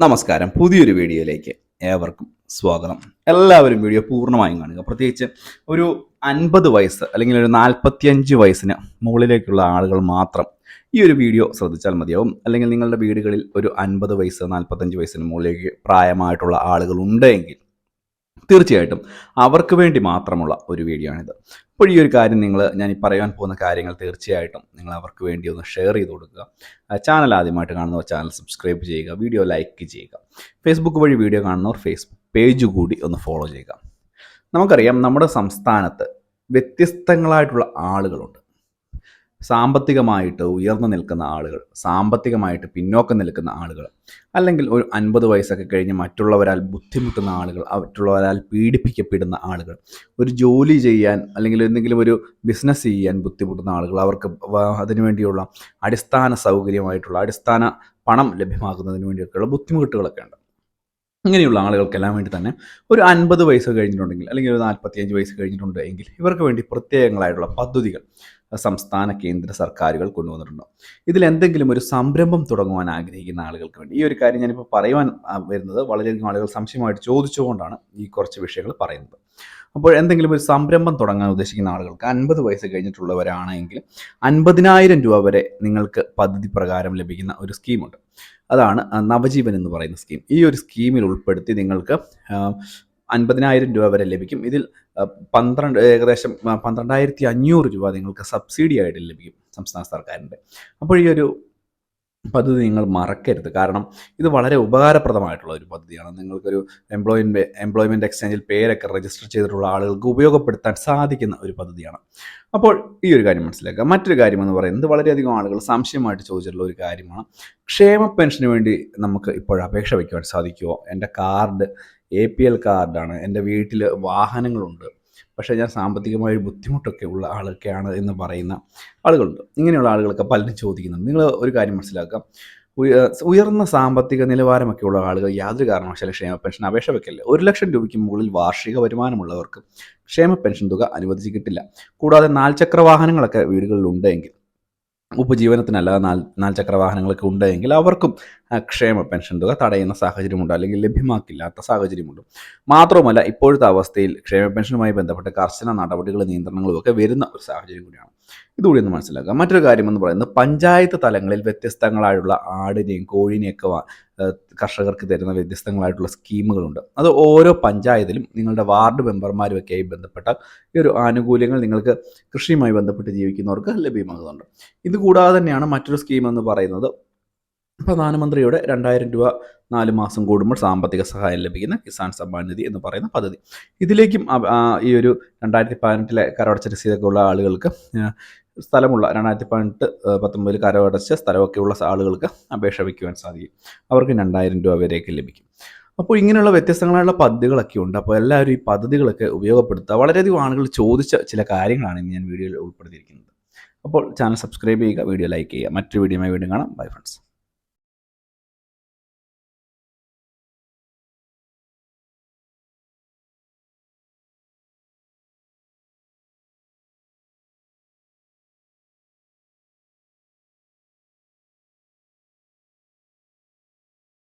നമസ്കാരം. പുതിയൊരു വീഡിയോയിലേക്ക് ഏവർക്കും സ്വാഗതം. എല്ലാവരും വീഡിയോ പൂർണമായും കാണുക. പ്രത്യേകിച്ച് ഒരു അൻപത് വയസ്സ് അല്ലെങ്കിൽ ഒരു നാൽപ്പത്തിയഞ്ച് വയസ്സിന് മുകളിലേക്കുള്ള ആളുകൾ മാത്രം ഈ ഒരു വീഡിയോ ശ്രദ്ധിച്ചാൽ മതിയാവും. അല്ലെങ്കിൽ നിങ്ങളുടെ വീടുകളിൽ ഒരു അൻപത് വയസ്സ് നാൽപ്പത്തഞ്ച് വയസ്സിന് മുകളിലേക്ക് പ്രായമായിട്ടുള്ള ആളുകൾ ഉണ്ടെങ്കിൽ തീർച്ചയായിട്ടും. അവർക്ക് വേണ്ടി മാത്രമുള്ള ഒരു വീഡിയോ ആണിത്. അപ്പോൾ ഈ ഒരു കാര്യം നിങ്ങൾ ഞാൻ ഈ പറയാൻ പോകുന്ന കാര്യങ്ങൾ തീർച്ചയായിട്ടും നിങ്ങൾ അവർക്ക് വേണ്ടി ഒന്ന് ഷെയർ ചെയ്ത് കൊടുക്കുക. ചാനൽ ആദ്യമായിട്ട് കാണുന്നവർ ചാനൽ സബ്സ്ക്രൈബ് ചെയ്യുക വീഡിയോ ലൈക്ക് ചെയ്യുക. ഫേസ്ബുക്ക് വഴി വീഡിയോ കാണുന്നവർ ഫേസ്ബുക്ക് പേജ് കൂടി ഒന്ന് ഫോളോ ചെയ്യുക. നമുക്കറിയാം നമ്മുടെ സംസ്ഥാനത്ത് വ്യത്യസ്തങ്ങളായിട്ടുള്ള ആളുകളുണ്ട്. സാമ്പത്തികമായിട്ട് ഉയർന്നു നിൽക്കുന്ന ആളുകൾ സാമ്പത്തികമായിട്ട് പിന്നോക്കം നിൽക്കുന്ന ആളുകൾ അല്ലെങ്കിൽ ഒരു അൻപത് വയസ്സൊക്കെ കഴിഞ്ഞ് മറ്റുള്ളവരാൽ ബുദ്ധിമുട്ടുന്ന ആളുകൾ മറ്റുള്ളവരാൽ പീഡിപ്പിക്കപ്പെടുന്ന ആളുകൾ ഒരു ജോലി ചെയ്യാൻ അല്ലെങ്കിൽ എന്തെങ്കിലും ഒരു ബിസിനസ് ചെയ്യാൻ ബുദ്ധിമുട്ടുന്ന ആളുകൾ അവർക്ക് അതിനു അതിനുവേണ്ടിയുള്ള അടിസ്ഥാന സൗകര്യമായിട്ടുള്ള അടിസ്ഥാന പണം ലഭ്യമാക്കുന്നതിന് വേണ്ടിയൊക്കെയുള്ള ബുദ്ധിമുട്ടുകളൊക്കെ ഉണ്ട്. ഇങ്ങനെയുള്ള ആളുകൾക്കെല്ലാം വേണ്ടി തന്നെ ഒരു അൻപത് വയസ്സ് കഴിഞ്ഞിട്ടുണ്ടെങ്കിൽ അല്ലെങ്കിൽ ഒരു നാൽപ്പത്തിയഞ്ച് വയസ്സ് കഴിഞ്ഞിട്ടുണ്ട് എങ്കിൽ ഇവർക്ക് വേണ്ടി പ്രത്യേകങ്ങളായിട്ടുള്ള പദ്ധതികൾ സംസ്ഥാന കേന്ദ്ര സർക്കാരുകൾ കൊണ്ടുവന്നിട്ടുണ്ട്. ഇതിൽ എന്തെങ്കിലും ഒരു സംരംഭം തുടങ്ങുവാൻ ആഗ്രഹിക്കുന്ന ആളുകൾക്ക് വേണ്ടി. ഈ ഒരു കാര്യം ഞാനിപ്പോൾ പറയുവാൻ വരുന്നത് വളരെയധികം ആളുകൾ സംശയമായിട്ട് ചോദിച്ചുകൊണ്ടാണ് ഈ കുറച്ച് വിഷയങ്ങൾ പറയുന്നത്. അപ്പോൾ എന്തെങ്കിലും ഒരു സംരംഭം തുടങ്ങാൻ ഉദ്ദേശിക്കുന്ന ആളുകൾക്ക് അൻപത് വയസ്സ് കഴിഞ്ഞിട്ടുള്ളവരാണെങ്കിൽ അൻപതിനായിരം രൂപ വരെ നിങ്ങൾക്ക് പദ്ധതി പ്രകാരം ലഭിക്കുന്ന ഒരു സ്കീമുണ്ട്. അതാണ് നവജീവൻ എന്ന് പറയുന്ന സ്കീം. ഈ ഒരു സ്കീമിൽ ഉൾപ്പെടുത്തി നിങ്ങൾക്ക് അൻപതിനായിരം രൂപ വരെ ലഭിക്കും. ഇതിൽ പന്ത്രണ്ട് ഏകദേശം പന്ത്രണ്ടായിരത്തി അഞ്ഞൂറ് രൂപ നിങ്ങൾക്ക് സബ്സിഡി ആയിട്ട് ലഭിക്കും സംസ്ഥാന സർക്കാരിന്റെ. അപ്പോൾ ഈ ഒരു പദ്ധതി നിങ്ങൾ മറക്കരുത്. കാരണം ഇത് വളരെ ഉപകാരപ്രദമായിട്ടുള്ള ഒരു പദ്ധതിയാണ്. നിങ്ങൾക്കൊരു എംപ്ലോയ്മെന്റ് എംപ്ലോയ്മെന്റ് എക്സ്ചേഞ്ചിൽ പേരൊക്കെ രജിസ്റ്റർ ചെയ്തിട്ടുള്ള ആളുകൾക്ക് ഉപയോഗപ്പെടുത്താൻ സാധിക്കുന്ന ഒരു പദ്ധതിയാണ്. അപ്പോൾ ഈ ഒരു കാര്യം മനസ്സിലാക്കുക. മറ്റൊരു കാര്യം എന്ന് പറയുന്നത് വളരെയധികം ആളുകൾ സംശയമായിട്ട് ചോദിച്ചിട്ടുള്ള ഒരു കാര്യമാണ്. ക്ഷേമ പെൻഷന് വേണ്ടി നമുക്ക് ഇപ്പോൾ അപേക്ഷ വയ്ക്കുവാൻ സാധിക്കുമോ എന്റെ കാർഡ് എ പി എൽ കാർഡാണ് എന്റെ വീട്ടിൽ വാഹനങ്ങളുണ്ട്. പക്ഷേ ഞാൻ സാമ്പത്തികമായ ബുദ്ധിമുട്ടൊക്കെ ഉള്ള ആളൊക്കെയാണ് എന്ന് പറയുന്ന ആളുകളുണ്ട്. ഇങ്ങനെയുള്ള ആളുകളൊക്കെ പലരും ചോദിക്കുന്നുണ്ട്. നിങ്ങൾ ഒരു കാര്യം മനസ്സിലാക്കുക ഉയ- ഉയർന്ന സാമ്പത്തിക നിലവാരമൊക്കെ ഉള്ള ആളുകൾ യാതൊരു കാരണവശാലും ക്ഷേമ പെൻഷൻ അപേക്ഷ വെക്കില്ല ഒരു ലക്ഷം രൂപയ്ക്ക് മുകളിൽ വാർഷിക വരുമാനമുള്ളവർക്ക് ക്ഷേമ പെൻഷൻ തുക അനുവദിച്ച് കിട്ടില്ല കൂടാതെ നാൽചക്ര വാഹനങ്ങളൊക്കെ വീടുകളിൽ ഉണ്ടെങ്കിൽ ഉപജീവനത്തിനല്ലാതെ നാല് നാൽചക്ര വാഹനങ്ങളൊക്കെ ഉണ്ടെങ്കിൽ അവർക്കും ക്ഷേമ പെൻഷൻ തുക തടയുന്ന സാഹചര്യമുണ്ട് അല്ലെങ്കിൽ ലഭ്യമാക്കില്ലാത്ത സാഹചര്യമുണ്ട്. മാത്രവുമല്ല ഇപ്പോഴത്തെ അവസ്ഥയിൽ ക്ഷേമ പെൻഷനുമായി ബന്ധപ്പെട്ട കർശന നടപടികൾ നിയന്ത്രണങ്ങളും ഒക്കെ വരുന്ന ഒരു സാഹചര്യം കൂടിയാണ്. ഇതുകൂടി ഒന്ന് മനസ്സിലാക്കുക മറ്റൊരു കാര്യം എന്ന് പറയുന്നത് പഞ്ചായത്ത് തലങ്ങളിൽ വ്യത്യസ്തങ്ങളായിട്ടുള്ള ആടിനെയും കോഴിനെയൊക്കെ കർഷകർക്ക് തരുന്ന വ്യത്യസ്തങ്ങളായിട്ടുള്ള സ്കീമുകളുണ്ട്. അത് ഓരോ പഞ്ചായത്തിലും നിങ്ങളുടെ വാർഡ് മെമ്പർമാരുമൊക്കെയായി ബന്ധപ്പെട്ട ഈ ഒരു ആനുകൂല്യങ്ങൾ നിങ്ങൾക്ക് കൃഷിയുമായി ബന്ധപ്പെട്ട് ജീവിക്കുന്നവർക്ക് ലഭ്യമാകുന്നുണ്ട്. ഇതുകൂടാതെ തന്നെയാണ് മറ്റൊരു സ്കീം എന്ന് പറയുന്നത് പ്രധാനമന്ത്രിയുടെ രണ്ടായിരം രൂപ നാല് മാസം കൂടുമ്പോൾ സാമ്പത്തിക സഹായം ലഭിക്കുന്ന കിസാൻ സമ്മാൻ നിധി എന്ന് പറയുന്ന പദ്ധതി. ഇതിലേക്കും ഈ ഒരു രണ്ടായിരത്തി പതിനെട്ടിലെ കരടച്ച രസീതൊക്കെ ഉള്ള ആളുകൾക്ക് സ്ഥലമുള്ള രണ്ടായിരത്തി പതിനെട്ട് പത്തൊമ്പതിൽ കരമടച്ച സ്ഥലമൊക്കെ ഉള്ള ആളുകൾക്ക് അപേക്ഷ വയ്ക്കുവാൻ സാധിക്കും. അവർക്ക് രണ്ടായിരം രൂപ വരെയൊക്കെ ലഭിക്കും. അപ്പോൾ ഇങ്ങനെയുള്ള വ്യത്യസ്തങ്ങളായുള്ള പദ്ധതികളൊക്കെ ഉണ്ട്. അപ്പോൾ എല്ലാവരും ഈ പദ്ധതികളൊക്കെ ഉപയോഗപ്പെടുത്തുക. വളരെയധികം ആളുകൾ ചോദിച്ച ചില കാര്യങ്ങളാണ് ഇന്ന് ഞാൻ വീഡിയോയിൽ ഉൾപ്പെടുത്തിയിരിക്കുന്നത്. അപ്പോൾ ചാനൽ സബ്സ്ക്രൈബ് ചെയ്യുക വീഡിയോ ലൈക്ക് ചെയ്യുക. മറ്റൊരു വീഡിയോയുമായി വീണ്ടും കാണാം. Bye friends.